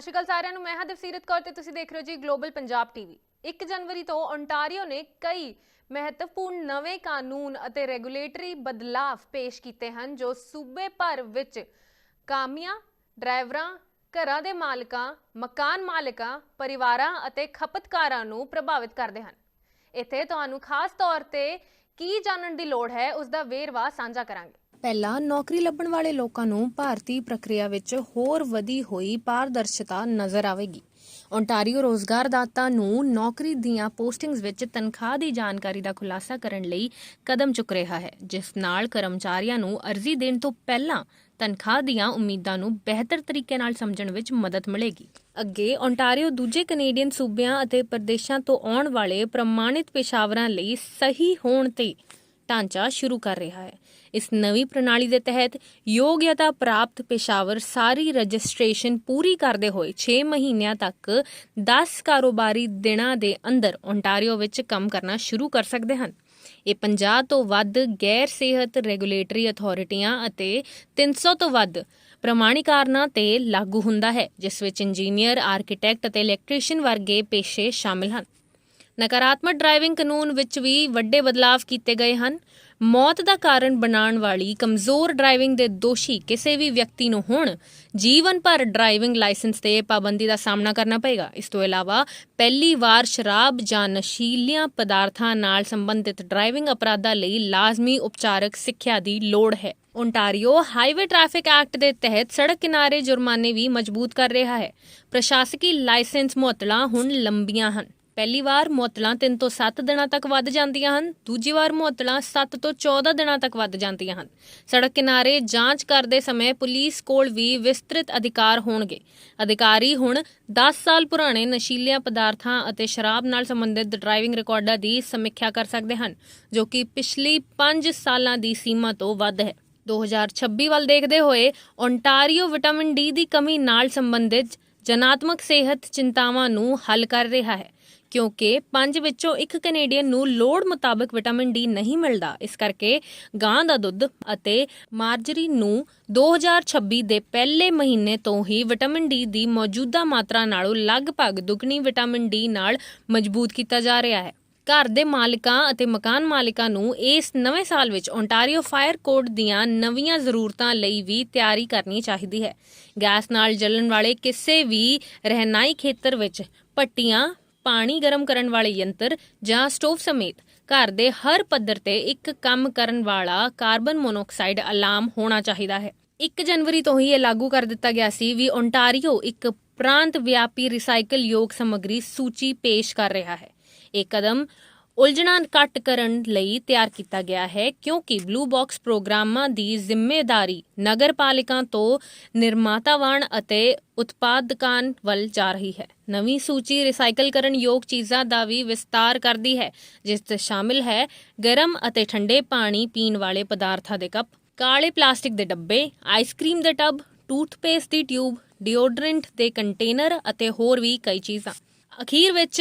ਸਤਿ ਸ਼੍ਰੀ ਅਕਾਲ ਸਾਰਿਆਂ ਨੂੰ, ਮੈਂ ਹਾਂ ਦਵਸੀਰਤ ਕੌਰ ਤੇ ਤੁਸੀਂ ਦੇਖ ਰਹੇ ਹੋ ਜੀ ਗਲੋਬਲ ਪੰਜਾਬ ਟੀਵੀ 1 ਜਨਵਰੀ ਤੋਂ ਓਨਟਾਰੀਓ ਨੇ ਕਈ ਮਹੱਤਵਪੂਰਨ ਨਵੇਂ ਕਾਨੂੰਨ ਅਤੇ ਰੈਗੂਲੇਟਰੀ ਬਦਲਾਅ ਪੇਸ਼ ਕੀਤੇ ਹਨ, ਜੋ ਸੂਬੇ ਭਰ ਵਿੱਚ ਕਾਮਿਆਂ, ਡਰਾਈਵਰਾਂ, ਘਰਾਂ ਦੇ ਮਾਲਕਾਂ, ਮਕਾਨ ਮਾਲਕਾਂ, ਪਰਿਵਾਰਾਂ ਅਤੇ ਖਪਤਕਾਰਾਂ ਨੂੰ ਪ੍ਰਭਾਵਿਤ ਕਰਦੇ ਹਨ। ਇੱਥੇ ਤੁਹਾਨੂੰ ਖਾਸ ਤੌਰ ਤੇ ਕੀ ਜਾਣਨ ਦੀ ਲੋੜ ਹੈ ਉਸ ਦਾ ਵੇਰਵਾ ਸਾਂਝਾ ਕਰਾਂਗੇ। ਪਹਿਲਾਂ ਨੌਕਰੀ ਲੱਭਣ ਵਾਲੇ ਲੋਕਾਂ ਨੂੰ ਭਾਰਤੀ ਪ੍ਰਕਿਰਿਆ ਵਿੱਚ ਹੋਰ ਵਧੀ ਹੋਈ ਪਾਰਦਰਸ਼ਤਾ ਨਜ਼ਰ ਆਵੇਗੀ। ਓਨਟਾਰੀਓ ਰੋਜ਼ਗਾਰਦਾਤਾ ਨੂੰ ਨੌਕਰੀ ਦੀਆਂ ਪੋਸਟਿੰਗਸ ਵਿੱਚ ਤਨਖਾਹ ਦੀ ਜਾਣਕਾਰੀ ਦਾ ਖੁਲਾਸਾ ਕਰਨ ਲਈ ਕਦਮ ਚੁੱਕ ਰਿਹਾ ਹੈ, ਜਿਸ ਨਾਲ ਕਰਮਚਾਰੀਆਂ ਨੂੰ ਅਰਜ਼ੀ ਦੇਣ ਤੋਂ ਪਹਿਲਾਂ ਤਨਖਾਹ ਦੀਆਂ ਉਮੀਦਾਂ ਨੂੰ ਬਿਹਤਰ ਤਰੀਕੇ ਨਾਲ ਸਮਝਣ ਵਿੱਚ ਮਦਦ ਮਿਲੇਗੀ। ਅੱਗੇ ਓਨਟਾਰੀਓ ਦੂਜੇ ਕੈਨੇਡੀਅਨ ਸੂਬਿਆਂ ਅਤੇ ਪ੍ਰਦੇਸ਼ਾਂ ਤੋਂ ਆਉਣ ਵਾਲੇ ਪ੍ਰਮਾਣਿਤ ਪੇਸ਼ਾਵਰਾਂ ਲਈ ਸਹੀ ਹੋਣ ਤੇ ਢਾਂਚਾ ਸ਼ੁਰੂ ਕਰ ਰਿਹਾ ਹੈ। ਇਸ ਨਵੀਂ ਪ੍ਰਣਾਲੀ ਦੇ ਤਹਿਤ ਯੋਗਤਾ ਪ੍ਰਾਪਤ ਪੇਸ਼ਾਵਰ ਸਾਰੀ ਰਜਿਸਟ੍ਰੇਸ਼ਨ ਪੂਰੀ ਕਰਦੇ ਹੋਏ 6 ਮਹੀਨਿਆਂ ਤੱਕ 10 ਕਾਰੋਬਾਰੀ ਦਿਨਾਂ ਦੇ ਅੰਦਰ ਓਨਟਾਰੀਓ ਵਿੱਚ ਕੰਮ ਕਰਨਾ ਸ਼ੁਰੂ ਕਰ ਸਕਦੇ ਹਨ। ਇਹ 50 ਤੋਂ ਵੱਧ ਗੈਰ ਸਿਹਤ ਰੈਗੂਲੇਟਰੀ ਅਥਾਰਟੀਆਂ ਅਤੇ 300 ਤੋਂ ਵੱਧ ਪ੍ਰਮਾਣੀਕਾਰਨਾਂ ਤੇ ਲਾਗੂ ਹੁੰਦਾ ਹੈ, ਜਿਸ ਵਿੱਚ ਇੰਜੀਨੀਅਰ, ਆਰਕੀਟੈਕਟ ਅਤੇ ਇਲੈਕਟ੍ਰੀਸ਼ੀਅਨ ਵਰਗੇ ਪੇਸ਼ੇ ਸ਼ਾਮਿਲ ਹਨ। ਨਕਾਰਾਤਮਕ ਡਰਾਈਵਿੰਗ ਕਾਨੂੰਨ ਵਿੱਚ ਵੀ ਵੱਡੇ ਬਦਲਾਅ ਕੀਤੇ ਗਏ ਹਨ। ਮੌਤ ਦਾ ਕਾਰਨ ਬਣਾਉਣ ਵਾਲੀ ਕਮਜ਼ੋਰ ਡਰਾਈਵਿੰਗ ਦੇ ਦੋਸ਼ੀ ਕਿਸੇ ਵੀ ਵਿਅਕਤੀ ਨੂੰ ਹੁਣ ਜੀਵਨ ਭਰ ਡਰਾਈਵਿੰਗ ਲਾਇਸੈਂਸ ਤੇ ਪਾਬੰਦੀ ਦਾ ਸਾਹਮਣਾ ਕਰਨਾ ਪਏਗਾ। ਇਸ ਤੋਂ ਇਲਾਵਾ ਪਹਿਲੀ ਵਾਰ ਸ਼ਰਾਬ ਜਾਂ ਨਸ਼ੀਲੀਆਂ ਪਦਾਰਥਾਂ ਨਾਲ ਸੰਬੰਧਿਤ ਡਰਾਈਵਿੰਗ ਅਪਰਾਧਾਂ ਲਈ ਲਾਜ਼ਮੀ ਉਪਚਾਰਕ ਸਿੱਖਿਆ ਦੀ ਲੋੜ ਹੈ। ਓਨਟਾਰੀਓ ਹਾਈਵੇ ਟ੍ਰੈਫਿਕ ਐਕਟ ਦੇ ਤਹਿਤ ਸੜਕ ਕਿਨਾਰੇ ਜੁਰਮਾਨੇ ਵੀ ਮਜ਼ਬੂਤ ਕਰ ਰਿਹਾ ਹੈ। ਪ੍ਰਸ਼ਾਸਕੀ ਲਾਇਸੈਂਸ ਮੁਅੱਤਲਾਂ ਹੁਣ ਲੰਬੀਆਂ ਹਨ। ਪਹਿਲੀ ਵਾਰ ਮੁਅੱਤਲਾਂ 3 ਤੋਂ 7 ਦਿਨਾਂ ਤੱਕ ਵੱਧ ਜਾਂਦੀਆਂ ਹਨ, ਦੂਜੀ ਵਾਰ ਮੁਅੱਤਲਾਂ 7 ਤੋਂ 14 ਦਿਨਾਂ ਤੱਕ ਵੱਧ ਜਾਂਦੀਆਂ ਹਨ। ਸੜਕ ਕਿਨਾਰੇ ਜਾਂਚ ਕਰਦੇ ਸਮੇਂ ਪੁਲਿਸ ਕੋਲ ਵੀ ਵਿਸਤ੍ਰਿਤ ਅਧਿਕਾਰ ਹੋਣਗੇ। ਅਧਿਕਾਰੀ ਹੁਣ 10 ਸਾਲ ਪੁਰਾਣੇ ਨਸ਼ੀਲੀਆਂ ਪਦਾਰਥਾਂ ਅਤੇ ਸ਼ਰਾਬ ਨਾਲ ਸੰਬੰਧਿਤ ਡਰਾਈਵਿੰਗ ਰਿਕਾਰਡਾਂ ਦੀ ਸਮੀਖਿਆ ਕਰ ਸਕਦੇ ਹਨ, ਜੋ ਕਿ ਪਿਛਲੀ 5 ਸਾਲਾਂ ਦੀ ਸੀਮਾ ਤੋਂ ਵੱਧ ਹੈ। 2026 ਵੱਲ ਦੇਖਦੇ ਹੋਏ ਓਨਟਾਰੀਓ ਵਿਟਾਮਿਨ ਡੀ ਦੀ ਕਮੀ ਨਾਲ ਸੰਬੰਧਿਤ ਜਨਾਤਮਕ ਸਿਹਤ ਚਿੰਤਾਵਾਂ ਨੂੰ ਹੱਲ ਕਰ ਰਿਹਾ ਹੈ, ਕਿਉਂਕਿ ਪੰਜ ਵਿੱਚੋਂ ਇੱਕ ਕੈਨੇਡੀਅਨ ਨੂੰ ਲੋੜ ਮੁਤਾਬਕ ਵਿਟਾਮਿਨ ਡੀ ਨਹੀਂ ਮਿਲਦਾ। ਇਸ ਕਰਕੇ ਗਾਂ ਦਾ ਦੁੱਧ ਅਤੇ ਮਾਰਜਰੀ ਨੂੰ 2026 ਦੇ ਪਹਿਲੇ ਮਹੀਨੇ ਤੋਂ ਹੀ ਵਿਟਾਮਿਨ ਡੀ ਦੀ ਮੌਜੂਦਾ ਮਾਤਰਾ ਨਾਲੋਂ ਲਗਭਗ ਦੁੱਗਣੀ ਵਿਟਾਮਿਨ ਡੀ ਨਾਲ ਮਜ਼ਬੂਤ ਕੀਤਾ ਜਾ ਰਿਹਾ ਹੈ। ਘਰ ਦੇ ਮਾਲਕਾਂ ਅਤੇ ਮਕਾਨ ਮਾਲਕਾਂ ਨੂੰ ਇਸ ਨਵੇਂ ਸਾਲ ਵਿੱਚ ਓਨਟਾਰੀਓ ਫਾਇਰ ਕੋਡ ਦੀਆਂ ਨਵੀਆਂ ਜ਼ਰੂਰਤਾਂ ਲਈ ਵੀ ਤਿਆਰੀ ਕਰਨੀ ਚਾਹੀਦੀ ਹੈ। ਗੈਸ ਨਾਲ ਜਲਣ ਵਾਲੇ ਕਿਸੇ ਵੀ ਰਹਿਣਾਈ ਖੇਤਰ ਵਿੱਚ ਪੱਟੀਆਂ, ਪਾਣੀ ਗਰਮ ਕਰਨ ਵਾਲੇ ਯੰਤਰ ਜਾਂ ਸਟੋਵ ਸਮੇਤ ਘਰ ਦੇ ਹਰ ਪੱਧਰ ਤੇ ਇੱਕ ਕੰਮ ਕਰਨ ਵਾਲਾ ਕਾਰਬਨ ਮੋਨੋਆਕਸਾਈਡ ਅਲਾਰਮ ਹੋਣਾ ਚਾਹੀਦਾ ਹੈ। 1 ਜਨਵਰੀ ਤੋਂ ਹੀ ਇਹ ਲਾਗੂ ਕਰ ਦਿੱਤਾ ਗਿਆ ਸੀ ਵੀ ਓਨਟਾਰੀਓ ਇੱਕ ਪ੍ਰਾਂਤ ਵਿਆਪੀ ਰੀਸਾਈਕਲ ਯੋਗ ਸਮੱਗਰੀ ਸੂਚੀ ਪੇਸ਼ ਕਰ ਰਿਹਾ ਹੈ। ਇਹ ਕਦਮ ਉਲਝਣਾਂ ਘੱਟ ਕਰਨ ਲਈ ਤਿਆਰ ਕੀਤਾ ਗਿਆ ਹੈ ਕਿਉਂਕਿ ਬਲੂ ਬਾਕਸ ਪ੍ਰੋਗਰਾਮਾਂ ਦੀ ਜ਼ਿੰਮੇਵਾਰੀ ਨਗਰਪਾਲਿਕਾ ਤੋਂ ਨਿਰਮਾਤਾਵਾਨ ਅਤੇ ਉਤਪਾਦਕਾਂ ਵੱਲ ਜਾ ਰਹੀ ਹੈ। ਨਵੀਂ ਸੂਚੀ ਰੀਸਾਈਕਲ ਕਰਨ ਯੋਗ ਚੀਜ਼ਾਂ ਦਾ ਵੀ ਵਿਸਤਾਰ ਕਰਦੀ ਹੈ, ਜਿਸ 'ਚ ਸ਼ਾਮਿਲ ਹੈ ਗਰਮ ਅਤੇ ਠੰਡੇ ਪਾਣੀ ਪੀਣ ਵਾਲੇ ਪਦਾਰਥਾਂ ਦੇ ਕੱਪ, ਕਾਲੇ ਪਲਾਸਟਿਕ ਦੇ ਡੱਬੇ ਆਈਸਕ੍ਰੀਮ ਦੇ ਟੱਬ ਟੂਥਪੇਸਟ ਦੀ ਟਿਊਬ ਡਿਓਡਰੈਂਟ ਦੇ ਕੰਟੇਨਰ ਅਤੇ ਹੋਰ ਵੀ ਕਈ ਚੀਜ਼ਾਂ। ਅਖੀਰ ਵਿੱਚ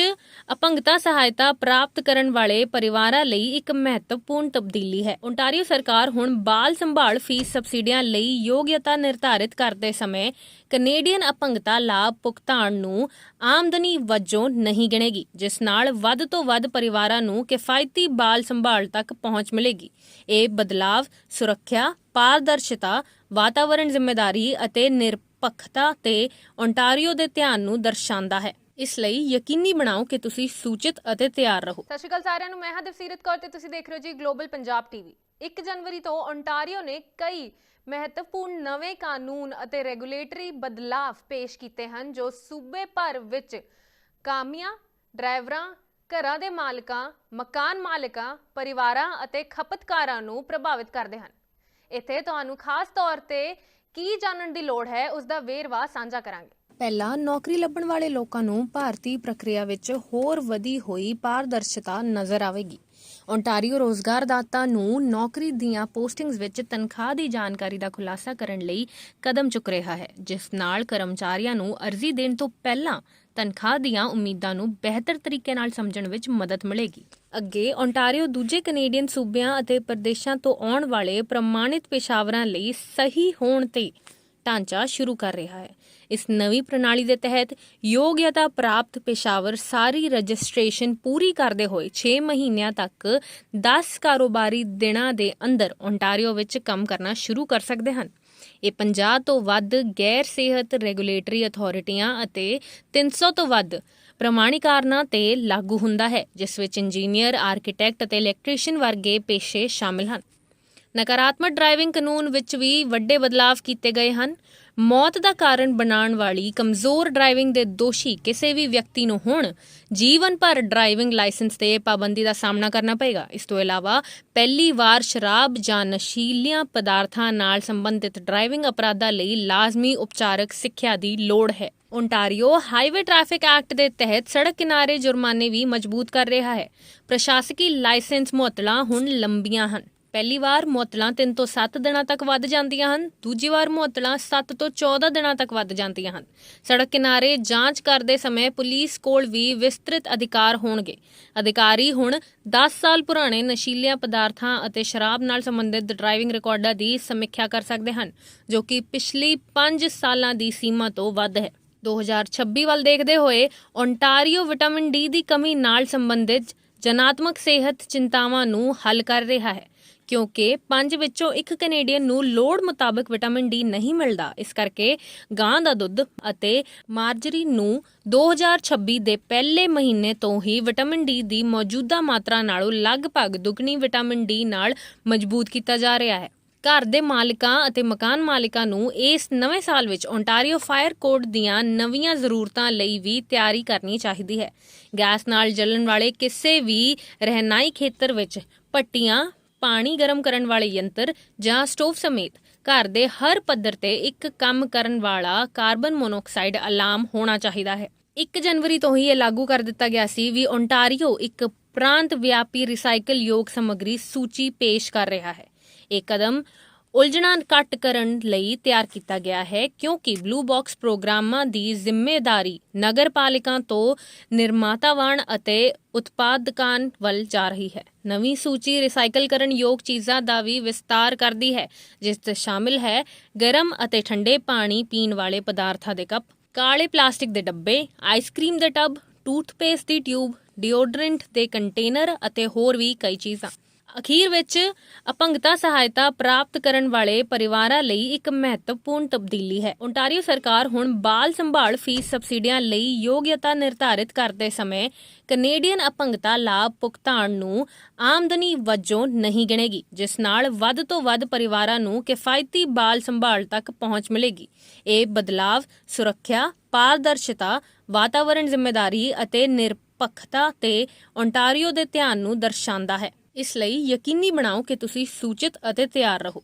ਅਪੰਗਤਾ ਸਹਾਇਤਾ ਪ੍ਰਾਪਤ ਕਰਨ ਵਾਲੇ ਪਰਿਵਾਰਾਂ ਲਈ ਇੱਕ ਮਹੱਤਵਪੂਰਨ ਤਬਦੀਲੀ ਹੈ। ਓਨਟਾਰੀਓ ਸਰਕਾਰ ਹੁਣ ਬਾਲ ਸੰਭਾਲ ਫੀਸ ਸਬਸਿਡੀਆਂ ਲਈ ਯੋਗਤਾ ਨਿਰਧਾਰਿਤ ਕਰਦੇ ਸਮੇਂ ਕੈਨੇਡੀਅਨ ਅਪੰਗਤਾ ਲਾਭ ਭੁਗਤਾਨ ਨੂੰ ਆਮਦਨੀ ਵਜੋਂ ਨਹੀਂ ਗਿਣੇਗੀ, ਜਿਸ ਨਾਲ ਵੱਧ ਤੋਂ ਵੱਧ ਪਰਿਵਾਰਾਂ ਨੂੰ ਕਿਫਾਇਤੀ ਬਾਲ ਸੰਭਾਲ ਤੱਕ ਪਹੁੰਚ ਮਿਲੇਗੀ। ਇਹ ਬਦਲਾਵ ਸੁਰੱਖਿਆ, ਪਾਰਦਰਸ਼ਤਾ, ਵਾਤਾਵਰਣ ਜ਼ਿੰਮੇਵਾਰੀ ਅਤੇ ਨਿਰਪੱਖਤਾ ਤੇ ਓਨਟਾਰੀਓ ਦੇ ਧਿਆਨ ਨੂੰ ਦਰਸਾਉਂਦਾ ਹੈ। ਇਸ ਲਈ ਯਕੀਨੀ ਬਣਾਓ ਕਿ ਤੁਸੀਂ ਸੂਚਿਤ ਅਤੇ ਤਿਆਰ ਰਹੋ। ਸਤਿ ਸ਼੍ਰੀ ਅਕਾਲ ਸਾਰਿਆਂ ਨੂੰ, ਮੈਂ ਹਾਂ ਦਵਸੀਰਤ ਕੌਰ ਤੇ ਤੁਸੀਂ ਦੇਖ ਰਹੇ ਹੋ ਜੀ ਗਲੋਬਲ ਪੰਜਾਬ ਟੀਵੀ 1 ਜਨਵਰੀ ਤੋਂ ਓਨਟਾਰੀਓ ਨੇ ਕਈ ਮਹੱਤਵਪੂਰਨ ਨਵੇਂ ਕਾਨੂੰਨ ਅਤੇ ਰੈਗੂਲੇਟਰੀ ਬਦਲਾਅ ਪੇਸ਼ ਕੀਤੇ ਹਨ, ਜੋ ਸੂਬੇ ਭਰ ਵਿੱਚ ਕਾਮਿਆਂ, ਡਰਾਈਵਰਾਂ, ਘਰਾਂ ਦੇ ਮਾਲਕਾਂ, ਮਕਾਨ ਮਾਲਕਾਂ, ਪਰਿਵਾਰਾਂ ਅਤੇ ਖਪਤਕਾਰਾਂ ਨੂੰ ਪ੍ਰਭਾਵਿਤ ਕਰਦੇ ਹਨ। ਇੱਥੇ ਤੁਹਾਨੂੰ ਖਾਸ ਤੌਰ ਤੇ ਕੀ ਜਾਣਨ ਦੀ ਲੋੜ ਹੈ ਉਸ ਦਾ ਵੇਰਵਾ ਸਾਂਝਾ ਕਰਾਂਗੇ। ਪਹਿਲਾਂ ਨੌਕਰੀ ਲੱਭਣ ਵਾਲੇ ਲੋਕਾਂ ਨੂੰ ਭਾਰਤੀ ਪ੍ਰਕਿਰਿਆ ਵਿੱਚ ਹੋਰ ਵਧੀ ਹੋਈ ਪਾਰਦਰਸ਼ਤਾ ਨਜ਼ਰ ਆਵੇਗੀ। ਓਨਟਾਰੀਓ ਰੋਜ਼ਗਾਰਦਾਤਾ ਨੂੰ ਨੌਕਰੀ ਦੀਆਂ ਪੋਸਟਿੰਗਸ ਵਿੱਚ ਤਨਖਾਹ ਦੀ ਜਾਣਕਾਰੀ ਦਾ ਖੁਲਾਸਾ ਕਰਨ ਲਈ ਕਦਮ ਚੁੱਕ ਰਿਹਾ ਹੈ, ਜਿਸ ਨਾਲ ਕਰਮਚਾਰੀਆਂ ਨੂੰ ਅਰਜ਼ੀ ਦੇਣ ਤੋਂ ਪਹਿਲਾਂ ਤਨਖਾਹ ਦੀਆਂ ਉਮੀਦਾਂ ਨੂੰ ਬਿਹਤਰ ਤਰੀਕੇ ਨਾਲ ਸਮਝਣ ਵਿੱਚ ਮਦਦ ਮਿਲੇਗੀ। ਅੱਗੇ ਓਨਟਾਰੀਓ ਦੂਜੇ ਕੈਨੇਡੀਅਨ ਸੂਬਿਆਂ ਅਤੇ ਪ੍ਰਦੇਸ਼ਾਂ ਤੋਂ ਆਉਣ ਵਾਲੇ ਪ੍ਰਮਾਣਿਤ ਪੇਸ਼ਾਵਰਾਂ ਲਈ ਸਹੀ ਹੋਣ ਤੇ ਢਾਂਚਾ ਸ਼ੁਰੂ ਕਰ ਰਿਹਾ ਹੈ। ਇਸ ਨਵੀਂ ਪ੍ਰਣਾਲੀ ਦੇ ਤਹਿਤ ਯੋਗਤਾ ਪ੍ਰਾਪਤ ਪੇਸ਼ਾਵਰ ਸਾਰੀ ਰਜਿਸਟ੍ਰੇਸ਼ਨ ਪੂਰੀ ਕਰਦੇ ਹੋਏ 6 ਮਹੀਨਿਆਂ ਤੱਕ 10 ਕਾਰੋਬਾਰੀ ਦਿਨਾਂ ਦੇ ਅੰਦਰ ਓਨਟਾਰੀਓ ਵਿੱਚ ਕੰਮ ਕਰਨਾ ਸ਼ੁਰੂ ਕਰ ਸਕਦੇ ਹਨ। ਇਹ 50 ਤੋਂ ਵੱਧ ਗੈਰ ਸਿਹਤ ਰੈਗੂਲੇਟਰੀ ਅਥਾਰਟੀਆਂ ਅਤੇ 300 ਤੋਂ ਵੱਧ ਪ੍ਰਮਾਣੀਕਰਨਾਂ ਤੇ ਲਾਗੂ ਹੁੰਦਾ ਹੈ, ਜਿਸ ਵਿੱਚ ਇੰਜੀਨੀਅਰ, ਆਰਕੀਟੈਕਟ ਅਤੇ ਇਲੈਕਟ੍ਰੀਸ਼ੀਅਨ ਵਰਗੇ ਪੇਸ਼ੇ ਸ਼ਾਮਿਲ ਹਨ। ਨਕਾਰਾਤਮਕ ਡਰਾਈਵਿੰਗ ਕਾਨੂੰਨ ਵਿੱਚ ਵੀ ਵੱਡੇ ਬਦਲਾਅ ਕੀਤੇ ਗਏ ਹਨ। ਮੌਤ ਦਾ ਕਾਰਨ ਬਣਾਉਣ ਵਾਲੀ ਕਮਜ਼ੋਰ ਡਰਾਈਵਿੰਗ ਦੇ ਦੋਸ਼ੀ ਕਿਸੇ ਵੀ ਵਿਅਕਤੀ ਨੂੰ ਹੁਣ ਜੀਵਨ ਭਰ ਡਰਾਈਵਿੰਗ ਲਾਇਸੈਂਸ ਤੇ ਪਾਬੰਦੀ ਦਾ ਸਾਹਮਣਾ ਕਰਨਾ ਪਏਗਾ। ਇਸ ਤੋਂ ਇਲਾਵਾ ਪਹਿਲੀ ਵਾਰ ਸ਼ਰਾਬ ਜਾਂ ਨਸ਼ੀਲੀਆਂ ਪਦਾਰਥਾਂ ਨਾਲ ਸੰਬੰਧਿਤ ਡਰਾਈਵਿੰਗ ਅਪਰਾਧਾਂ ਲਈ ਲਾਜ਼ਮੀ ਉਪਚਾਰਕ ਸਿੱਖਿਆ ਦੀ ਲੋੜ ਹੈ। ਓਨਟਾਰੀਓ ਹਾਈਵੇ ਟ੍ਰੈਫਿਕ ਐਕਟ ਦੇ ਤਹਿਤ ਸੜਕ ਕਿਨਾਰੇ ਜੁਰਮਾਨੇ ਵੀ ਮਜ਼ਬੂਤ ਕਰ ਰਿਹਾ ਹੈ। ਪ੍ਰਸ਼ਾਸਕੀ ਲਾਇਸੈਂਸ ਮੁਅੱਤਲਾਂ ਹੁਣ ਲੰਬੀਆਂ ਹਨ। ਪਹਿਲੀ ਵਾਰ ਮੁਅੱਤਲਾਂ 3 ਤੋਂ 7 ਦਿਨਾਂ ਤੱਕ ਵੱਧ ਜਾਂਦੀਆਂ ਹਨ, ਦੂਜੀ ਵਾਰ ਮੁਅੱਤਲਾਂ 7 ਤੋਂ 14 ਦਿਨਾਂ ਤੱਕ ਵੱਧ ਜਾਂਦੀਆਂ ਹਨ। ਸੜਕ ਕਿਨਾਰੇ ਜਾਂਚ ਕਰਦੇ ਸਮੇਂ ਪੁਲਿਸ ਕੋਲ ਵੀ ਵਿਸਤ੍ਰਿਤ ਅਧਿਕਾਰ ਹੋਣਗੇ। ਅਧਿਕਾਰੀ ਹੁਣ 10 ਸਾਲ ਪੁਰਾਣੇ ਨਸ਼ੀਲੀਆਂ ਪਦਾਰਥਾਂ ਅਤੇ ਸ਼ਰਾਬ ਨਾਲ ਸੰਬੰਧਿਤ ਡਰਾਈਵਿੰਗ ਰਿਕਾਰਡਾਂ ਦੀ ਸਮੀਖਿਆ ਕਰ ਸਕਦੇ ਹਨ, ਜੋ ਕਿ ਪਿਛਲੀ 5 ਸਾਲਾਂ ਦੀ ਸੀਮਾ ਤੋਂ ਵੱਧ ਹੈ। 2026 ਵੱਲ ਦੇਖਦੇ ਹੋਏ ਓਨਟਾਰੀਓ ਵਿਟਾਮਿਨ ਡੀ ਦੀ ਕਮੀ ਨਾਲ ਸੰਬੰਧਿਤ ਜਨਾਤਮਕ ਸਿਹਤ ਚਿੰਤਾਵਾਂ ਨੂੰ ਹੱਲ ਕਰ ਰਿਹਾ ਹੈ, ਕਿਉਂਕਿ ਪੰਜ ਵਿੱਚੋਂ ਇੱਕ ਕੈਨੇਡੀਅਨ ਨੂੰ ਲੋੜ ਮੁਤਾਬਕ ਵਿਟਾਮਿਨ ਡੀ ਨਹੀਂ ਮਿਲਦਾ। ਇਸ ਕਰਕੇ ਗਾਂ ਦਾ ਦੁੱਧ ਅਤੇ ਮਾਰਜਰੀ ਨੂੰ 2026 ਦੇ ਪਹਿਲੇ ਮਹੀਨੇ ਤੋਂ ਹੀ ਵਿਟਾਮਿਨ ਡੀ ਦੀ ਮੌਜੂਦਾ ਮਾਤਰਾ ਨਾਲੋਂ ਲਗਭਗ ਦੁੱਗਣੀ ਵਿਟਾਮਿਨ ਡੀ ਨਾਲ ਮਜ਼ਬੂਤ ਕੀਤਾ ਜਾ ਰਿਹਾ ਹੈ। ਘਰ ਦੇ ਮਾਲਕਾਂ ਅਤੇ ਮਕਾਨ ਮਾਲਕਾਂ ਨੂੰ ਇਸ ਨਵੇਂ ਸਾਲ ਵਿੱਚ ਓਨਟਾਰੀਓ ਫਾਇਰ ਕੋਡ ਦੀਆਂ ਨਵੀਆਂ ਜ਼ਰੂਰਤਾਂ ਲਈ ਵੀ ਤਿਆਰੀ ਕਰਨੀ ਚਾਹੀਦੀ ਹੈ। ਗੈਸ ਨਾਲ ਜਲਣ ਵਾਲੇ ਕਿਸੇ ਵੀ ਰਹਿਣਾਈ ਖੇਤਰ ਵਿੱਚ ਪੱਟੀਆਂ, ਪਾਣੀ ਗਰਮ ਕਰਨ ਵਾਲੇ ਯੰਤਰ ਜਾਂ ਸਟੋਵ ਸਮੇਤ ਘਰ ਦੇ ਹਰ ਪੱਧਰ ਤੇ ਇੱਕ ਕੰਮ ਕਰਨ ਵਾਲਾ ਕਾਰਬਨ ਮੋਨੋਆਕਸਾਈਡ ਅਲਾਰਮ ਹੋਣਾ ਚਾਹੀਦਾ ਹੈ। 1 ਜਨਵਰੀ ਤੋਂ ਹੀ ਇਹ ਲਾਗੂ ਕਰ ਦਿੱਤਾ ਗਿਆ ਸੀ ਵੀ ਓਨਟਾਰੀਓ ਇੱਕ ਪ੍ਰਾਂਤ ਵਿਆਪੀ ਰਿਸਾਈਕਲ ਯੋਗ ਸਮੱਗਰੀ ਸੂਚੀ ਪੇਸ਼ ਕਰ ਰਿਹਾ ਹੈ। ਇਹ ਕਦਮ ਉਲਝਣਾ ਘੱਟ ਕਰਨ ਲਈ ਤਿਆਰ ਕੀਤਾ ਗਿਆ ਹੈ, ਕਿਉਂਕਿ ਬਲੂ ਬਾਕਸ ਪ੍ਰੋਗਰਾਮਾਂ ਦੀ ਜ਼ਿੰਮੇਵਾਰੀ ਨਗਰਪਾਲਿਕਾ ਤੋਂ ਨਿਰਮਾਤਾਵਾਨ ਅਤੇ ਉਤਪਾਦਕਾਂ ਵੱਲ ਜਾ ਰਹੀ ਹੈ। ਨਵੀਂ ਸੂਚੀ ਰੀਸਾਈਕਲ ਕਰਨ ਯੋਗ ਚੀਜ਼ਾਂ ਦਾ ਵੀ ਵਿਸਤਾਰ ਕਰਦੀ ਹੈ, ਜਿਸ 'ਚ ਸ਼ਾਮਿਲ ਹੈ ਗਰਮ ਅਤੇ ਠੰਡੇ ਪਾਣੀ ਪੀਣ ਵਾਲੇ ਪਦਾਰਥਾਂ ਦੇ ਕੱਪ, ਕਾਲੇ ਪਲਾਸਟਿਕ ਦੇ ਡੱਬੇ ਆਈਸਕ੍ਰੀਮ ਦੇ ਟੱਬ ਟੂਥਪੇਸਟ ਦੀ ਟਿਊਬ ਡਿਓਡਰੈਂਟ ਦੇ ਕੰਟੇਨਰ ਅਤੇ ਹੋਰ ਵੀ ਕਈ ਚੀਜ਼ਾਂ। ਅਖੀਰ ਵਿੱਚ ਅਪੰਗਤਾ ਸਹਾਇਤਾ ਪ੍ਰਾਪਤ ਕਰਨ ਵਾਲੇ ਪਰਿਵਾਰਾਂ ਲਈ ਇੱਕ ਮਹੱਤਵਪੂਰਨ ਤਬਦੀਲੀ ਹੈ। ਓਨਟਾਰੀਓ ਸਰਕਾਰ ਹੁਣ ਬਾਲ ਸੰਭਾਲ ਫੀਸ ਸਬਸਿਡੀਆਂ ਲਈ ਯੋਗਯਤਾ ਨਿਰਧਾਰਿਤ ਕਰਦੇ ਸਮੇਂ ਕੈਨੇਡੀਅਨ ਅਪੰਗਤਾ ਲਾਭ ਭੁਗਤਾਨ ਨੂੰ ਆਮਦਨੀ ਵਜੋਂ ਨਹੀਂ ਗਿਣੇਗੀ, ਜਿਸ ਨਾਲ ਵੱਧ ਤੋਂ ਵੱਧ ਪਰਿਵਾਰਾਂ ਨੂੰ ਕਿਫਾਇਤੀ ਬਾਲ ਸੰਭਾਲ ਤੱਕ ਪਹੁੰਚ ਮਿਲੇਗੀ। ਇਹ ਬਦਲਾਵ ਸੁਰੱਖਿਆ, ਪਾਰਦਰਸ਼ਤਾ, ਵਾਤਾਵਰਣ ਜ਼ਿੰਮੇਵਾਰੀ ਅਤੇ ਨਿਰਪੱਖਤਾ ਤੇ ਓਨਟਾਰੀਓ ਦੇ ਧਿਆਨ ਨੂੰ ਦਰਸਾਉਂਦਾ ਹੈ। ਇਸ ਲਈ ਯਕੀਨੀ ਬਣਾਓ ਕਿ ਤੁਸੀਂ ਸੂਚਿਤ ਅਤੇ ਤਿਆਰ ਰਹੋ।